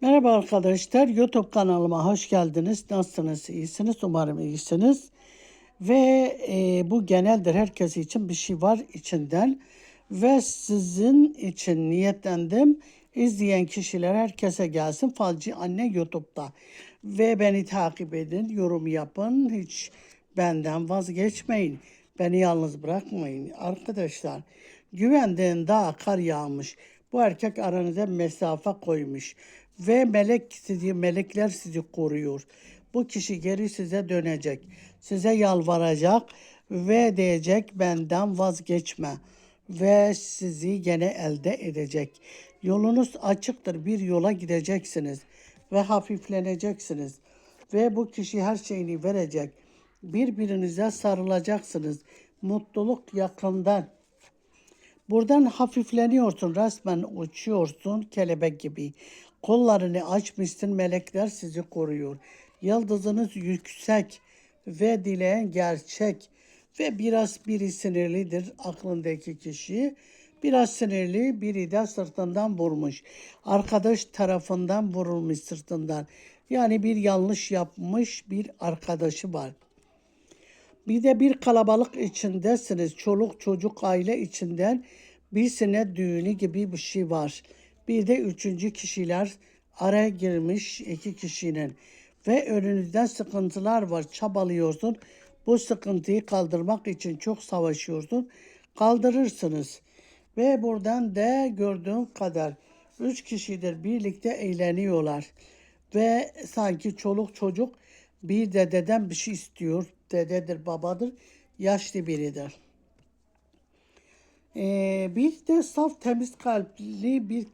Merhaba arkadaşlar, YouTube kanalıma hoş geldiniz. Nasılsınız? İyisiniz? Umarım iyisiniz. Ve e, bu geneldir, herkes için bir şey var içinden. Ve sizin için niyetlendim. İzleyen kişiler herkese gelsin. Falcı Anne YouTube'da. Ve beni takip edin, yorum yapın. Hiç benden vazgeçmeyin. Beni yalnız bırakmayın. Arkadaşlar, güvendiğin dağa kar yağmış. Bu erkek aranıza mesafe koymuş. Ve melek sizi, melekler sizi koruyor. Bu kişi geri size dönecek. Size yalvaracak ve diyecek benden vazgeçme. Ve sizi gene elde edecek. Yolunuz açıktır. Bir yola gideceksiniz. Ve hafifleneceksiniz. Ve bu kişi her şeyini verecek. Birbirinize sarılacaksınız. Mutluluk yakından. Buradan hafifleniyorsun, resmen uçuyorsun kelebek gibi. Kollarını açmışsın, melekler sizi koruyor. Yıldızınız yüksek ve dileğin gerçek. Ve biraz biri sinirlidir aklındaki kişi. Biraz sinirli, biri de sırtından vurmuş. Arkadaş tarafından vurulmuş sırtından. Yani bir yanlış yapmış bir arkadaşı var. Bir de bir kalabalık içindesiniz. Çoluk çocuk aile içinden birisine düğünü gibi bir şey var. Bir de üçüncü kişiler araya girmiş iki kişinin. Ve önünüzden sıkıntılar var. Çabalıyorsun. Bu sıkıntıyı kaldırmak için çok savaşıyorsun. Kaldırırsınız. Ve buradan da gördüğüm kadar üç kişidir birlikte eğleniyorlar. Ve sanki çoluk çocuk bir dededen bir şey istiyor. Dededir, babadır, yaşlı biridir. Ee, bir de saf temiz kalpli bir